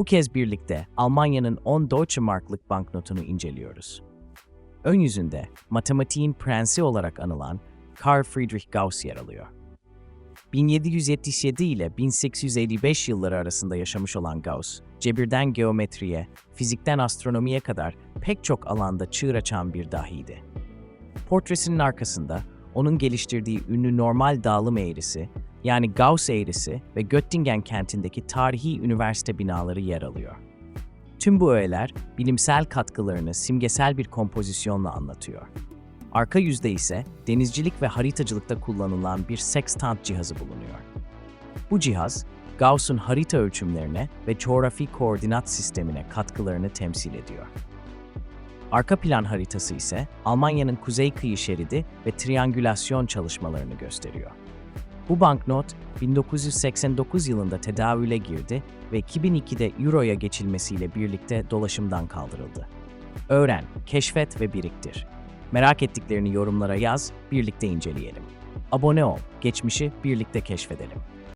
Bu kez birlikte Almanya'nın 10 Deutsche Mark'lık banknotunu inceliyoruz. Ön yüzünde matematiğin prensi olarak anılan Carl Friedrich Gauss yer alıyor. 1777 ile 1855 yılları arasında yaşamış olan Gauss, cebirden geometriye, fizikten astronomiye kadar pek çok alanda çığır açan bir dahiydi. Portresinin arkasında onun geliştirdiği ünlü normal dağılım eğrisi, yani Gauss eğrisi ve Göttingen kentindeki tarihi üniversite binaları yer alıyor. Tüm bu öğeler bilimsel katkılarını simgesel bir kompozisyonla anlatıyor. Arka yüzde ise denizcilik ve haritacılıkta kullanılan bir sextant cihazı bulunuyor. Bu cihaz, Gauss'un harita ölçümlerine ve coğrafi koordinat sistemine katkılarını temsil ediyor. Arka plan haritası ise Almanya'nın kuzey kıyı şeridi ve triangülasyon çalışmalarını gösteriyor. Bu banknot 1989 yılında tedavüle girdi ve 2002'de Euro'ya geçilmesiyle birlikte dolaşımdan kaldırıldı. Öğren, keşfet ve biriktir. Merak ettiklerini yorumlara yaz, birlikte inceleyelim. Abone ol, geçmişi birlikte keşfedelim.